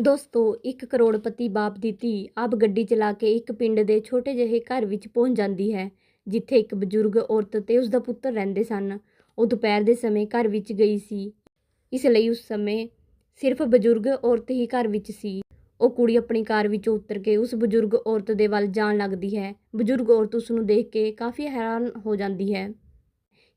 ਦੋਸਤੋ, ਇੱਕ ਕਰੋੜਪਤੀ ਬਾਪ ਦੀ ਧੀ ਆਪ ਗੱਡੀ ਚਲਾ ਕੇ ਇੱਕ ਪਿੰਡ ਦੇ ਛੋਟੇ ਜਿਹੇ ਘਰ ਵਿੱਚ ਪਹੁੰਚ ਜਾਂਦੀ ਹੈ, ਜਿੱਥੇ ਇੱਕ ਬਜ਼ੁਰਗ ਔਰਤ ਤੇ ਉਸ ਦਾ ਪੁੱਤਰ ਰਹਿੰਦੇ ਸਨ। ਉਹ ਦੁਪਹਿਰ ਦੇ ਸਮੇਂ ਘਰ ਵਿੱਚ ਗਈ ਸੀ। ਇਸ ਲਈ ਉਸ ਸਮੇਂ ਸਿਰਫ ਬਜ਼ੁਰਗ ਔਰਤ ਹੀ ਘਰ ਵਿੱਚ ਸੀ। ਉਹ ਕੁੜੀ ਆਪਣੀ ਕਾਰ ਵਿੱਚੋਂ ਉਤਰ ਕੇ ਉਸ ਬਜ਼ੁਰਗ ਔਰਤ ਦੇ ਵੱਲ ਜਾਣ ਲੱਗਦੀ ਹੈ। ਬਜ਼ੁਰਗ ਔਰਤ ਉਸ ਨੂੰ ਦੇਖ ਕੇ ਕਾਫੀ ਹੈਰਾਨ ਹੋ ਜਾਂਦੀ ਹੈ।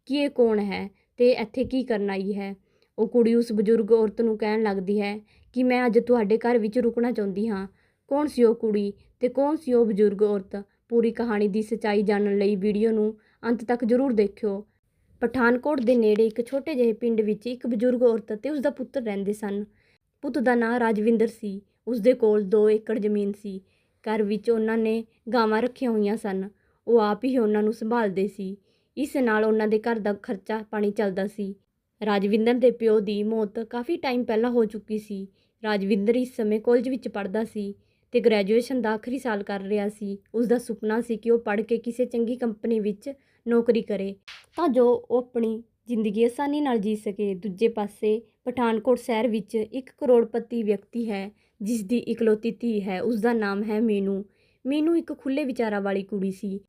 ਕਿ ਇਹ ਕੌਣ ਹੈ ਤੇ ਇੱਥੇ ਕੀ ਕਰਨ ਆਈ ਹੈ? ਉਹ ਕੁੜੀ ਉਸ ਬਜ਼ੁਰਗ ਔਰਤ ਨੂੰ ਕਹਿਣ ਲੱਗਦੀ ਹੈ ਕਿ ਮੈਂ ਅੱਜ ਤੁਹਾਡੇ ਘਰ ਵਿੱਚ ਰੁਕਣਾ ਚਾਹੁੰਦੀ ਹਾਂ। ਕੌਣ ਸੀ ਉਹ ਕੁੜੀ ਤੇ ਕੌਣ ਸੀ ਉਹ ਬਜ਼ੁਰਗ ਔਰਤ? ਪੂਰੀ ਕਹਾਣੀ ਦੀ ਸੱਚਾਈ ਜਾਣਨ ਲਈ ਵੀਡੀਓ ਨੂੰ ਅੰਤ ਤੱਕ ਜ਼ਰੂਰ ਦੇਖਿਓ। ਪਠਾਨਕੋਟ ਦੇ ਨੇੜੇ ਇੱਕ ਛੋਟੇ ਜਿਹੇ ਪਿੰਡ ਵਿੱਚ ਇੱਕ ਬਜ਼ੁਰਗ ਔਰਤ ਤੇ ਉਸ ਦਾ ਪੁੱਤਰ ਰਹਿੰਦੇ ਸਨ। ਪੁੱਤ ਦਾ ਨਾਂ ਰਾਜਵਿੰਦਰ ਸੀ। ਉਸ ਦੇ ਕੋਲ 2 ਏਕੜ ਜ਼ਮੀਨ ਸੀ। ਘਰ ਵਿੱਚ ਉਹਨਾਂ ਨੇ ਗਾਵਾਂ ਰੱਖੀਆਂ ਹੋਈਆਂ ਸਨ। ਉਹ ਆਪ ਹੀ ਉਹਨਾਂ ਨੂੰ ਸੰਭਾਲਦੇ ਸੀ। ਇਸ ਨਾਲ ਉਹਨਾਂ ਦੇ ਘਰ ਦਾ ਖਰਚਾ ਪਾਣੀ ਚੱਲਦਾ ਸੀ। ਰਾਜਵਿੰਦਰ ਦੇ ਪਿਓ ਦੀ ਮੌਤ ਕਾਫੀ ਟਾਈਮ ਪਹਿਲਾਂ ਹੋ ਚੁੱਕੀ ਸੀ। ਰਾਜਵਿੰਦਰ ਇਸ ਸਮੇਂ ਕਾਲਜ ਵਿੱਚ ਪੜ੍ਹਦਾ ਸੀ ਤੇ ਗ੍ਰੈਜੂਏਸ਼ਨ ਦਾ ਆਖਰੀ ਸਾਲ ਕਰ ਰਿਹਾ ਸੀ। ਉਸ ਦਾ ਸੁਪਨਾ ਸੀ ਕਿ ਉਹ ਪੜ੍ਹ ਕੇ ਕਿਸੇ ਚੰਗੀ ਕੰਪਨੀ ਵਿੱਚ ਨੌਕਰੀ ਕਰੇ। ਤਾਂ ਜੋ ਉਹ ਆਪਣੀ ਜ਼ਿੰਦਗੀ ਆਸਾਨੀ ਨਾਲ ਜੀ ਸਕੇ। ਦੂਜੇ ਪਾਸੇ ਪਠਾਨਕੋਟ ਸ਼ਹਿਰ ਵਿੱਚ ਇੱਕ ਕਰੋੜਪਤੀ ਵਿਅਕਤੀ ਹੈ ਜਿਸ ਦੀ ਇਕਲੌਤੀ ਧੀ ਹੈ। ਉਸ ਦਾ ਨਾਮ ਹੈ ਮੀਨੂ। ਮੀਨੂ ਇੱਕ ਖੁੱਲੇ ਵਿਚਾਰਾਂ ਵਾਲੀ ਕੁੜੀ ਸੀ।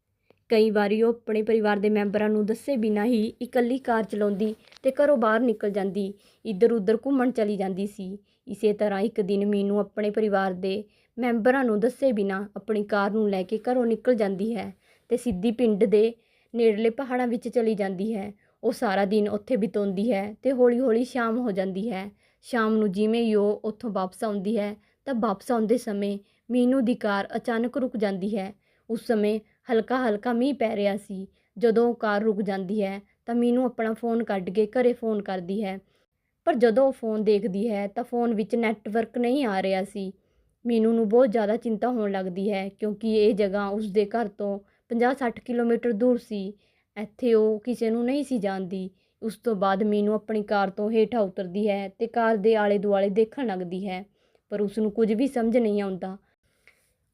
ਕਈ ਵਾਰੀ ਉਹ ਆਪਣੇ ਪਰਿਵਾਰ ਦੇ ਮੈਂਬਰਾਂ ਨੂੰ ਦੱਸੇ ਬਿਨਾਂ ਹੀ ਇਕੱਲੀ ਕਾਰ ਚਲਾਉਂਦੀ ਤੇ ਘਰੋਂ ਬਾਹਰ ਨਿਕਲ ਜਾਂਦੀ। ਇੱਧਰ ਉੱਧਰ ਘੁੰਮਣ ਚਲੀ ਜਾਂਦੀ ਸੀ। ਇਸੇ ਤਰ੍ਹਾਂ ਇੱਕ ਦਿਨ ਮੀਨੂ ਆਪਣੇ ਪਰਿਵਾਰ ਦੇ ਮੈਂਬਰਾਂ ਨੂੰ ਦੱਸੇ ਬਿਨਾਂ ਆਪਣੀ ਕਾਰ ਨੂੰ ਲੈ ਕੇ ਘਰੋਂ ਨਿਕਲ ਜਾਂਦੀ ਹੈ ਅਤੇ ਸਿੱਧੀ ਪਿੰਡ ਦੇ ਨੇੜਲੇ ਪਹਾੜਾਂ ਵਿੱਚ ਚਲੀ ਜਾਂਦੀ ਹੈ। ਉਹ ਸਾਰਾ ਦਿਨ ਉੱਥੇ ਬਿਤਾਉਂਦੀ ਹੈ ਅਤੇ ਹੌਲੀ-ਹੌਲੀ ਸ਼ਾਮ ਹੋ ਜਾਂਦੀ ਹੈ। ਸ਼ਾਮ ਨੂੰ ਜਿਵੇਂ ਹੀ ਉਹ ਉੱਥੋਂ ਵਾਪਸ ਆਉਂਦੀ ਹੈ ਤਾਂ ਵਾਪਸ ਆਉਂਦੇ ਸਮੇਂ ਮੀਨੂ ਦੀ ਕਾਰ ਅਚਾਨਕ ਰੁਕ ਜਾਂਦੀ ਹੈ। ਉਸ ਸਮੇਂ ਹਲਕਾ-ਹਲਕਾ ਮੀਂਹ ਪੈ ਰਿਹਾ ਸੀ। ਜਦੋਂ ਉਹ ਕਾਰ ਰੁਕ ਜਾਂਦੀ ਹੈ ਤਾਂ ਮੀਨੂ ਆਪਣਾ ਫੋਨ ਕੱਢ ਕੇ ਘਰ ਫੋਨ ਕਰਦੀ ਹੈ। ਪਰ ਜਦੋਂ ਉਹ ਫੋਨ ਦੇਖਦੀ ਹੈ ਤਾਂ ਫੋਨ ਵਿੱਚ ਨੈੱਟਵਰਕ ਨਹੀਂ ਆ ਰਿਹਾ ਸੀ। ਮੀਨੂ ਨੂੰ ਬਹੁਤ ਜ਼ਿਆਦਾ ਚਿੰਤਾ ਹੋਣ ਲੱਗਦੀ ਹੈ ਕਿਉਂਕਿ ਇਹ ਜਗ੍ਹਾ ਉਸਦੇ ਘਰ ਤੋਂ 50-60 ਕਿਲੋਮੀਟਰ ਦੂਰ ਸੀ। ਇੱਥੇ ਉਹ ਕਿਸੇ ਨੂੰ ਨਹੀਂ ਸੀ ਜਾਣਦੀ। ਉਸ ਤੋਂ ਬਾਅਦ ਮੀਨੂ ਆਪਣੀ ਕਾਰ ਤੋਂ ਹੇਠਾਂ ਉਤਰਦੀ ਹੈ ਅਤੇ ਕਾਰ ਦੇ ਆਲੇ ਦੁਆਲੇ ਦੇਖਣ ਲੱਗਦੀ ਹੈ, ਪਰ ਉਸ ਨੂੰ ਕੁਝ ਵੀ ਸਮਝ ਨਹੀਂ ਆਉਂਦਾ।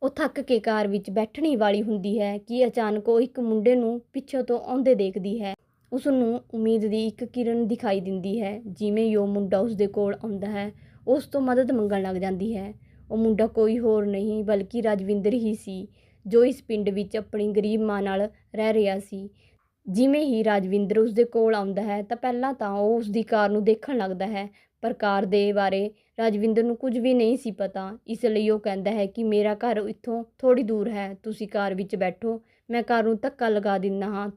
ਉਹ ਥੱਕ ਕੇ ਕਾਰ ਵਿੱਚ ਬੈਠਣੀ ਵਾਲੀ ਹੁੰਦੀ ਹੈ ਕਿ ਅਚਾਨਕ ਉਹ ਇੱਕ ਮੁੰਡੇ ਨੂੰ ਪਿੱਛੋਂ ਤੋਂ ਆਉਂਦੇ ਦੇਖਦੀ ਹੈ। ਉਸ ਨੂੰ ਉਮੀਦ ਦੀ ਇੱਕ ਕਿਰਨ ਦਿਖਾਈ ਦਿੰਦੀ ਹੈ, ਜਿਵੇਂ ਹੀ ਉਹ ਮੁੰਡਾ ਉਸ ਦੇ ਕੋਲ ਆਉਂਦਾ ਹੈ, ਉਸ ਤੋਂ ਮਦਦ ਮੰਗਣ ਲੱਗ ਜਾਂਦੀ ਹੈ। ਉਹ ਮੁੰਡਾ ਕੋਈ ਹੋਰ ਨਹੀਂ, ਬਲਕਿ ਰਾਜਵਿੰਦਰ ਹੀ ਸੀ, ਜੋ ਇਸ ਪਿੰਡ ਵਿੱਚ ਆਪਣੀ ਗਰੀਬ ਮਾਂ ਨਾਲ ਰਹਿ ਰਿਹਾ ਸੀ। ਜਿਵੇਂ ਹੀ ਰਾਜਵਿੰਦਰ ਉਸ ਦੇ ਕੋਲ ਆਉਂਦਾ ਹੈ, ਤਾਂ ਪਹਿਲਾਂ ਤਾਂ ਉਹ ਉਸ ਦੀ ਕਾਰ ਨੂੰ ਦੇਖਣ ਲੱਗਦਾ ਹੈ, ਪਰ ਕਾਰ ਦੇ ਬਾਰੇ ਰਾਜਵਿੰਦਰ ਨੂੰ ਕੁਝ ਵੀ ਨਹੀਂ ਸੀ ਪਤਾ। ਇਸ ਲਈ ਉਹ ਕਹਿੰਦਾ ਹੈ ਕਿ ਮੇਰਾ ਘਰ ਇੱਥੋਂ ਥੋੜੀ ਦੂਰ ਹੈ, ਤੁਸੀਂ ਕਾਰ ਵਿੱਚ ਬੈਠੋ, ਮੈਂ ਕਾਰ ਨੂੰ ਧੱਕਾ ਲਗਾ ਦਿੰਦਾ ਹਾਂ।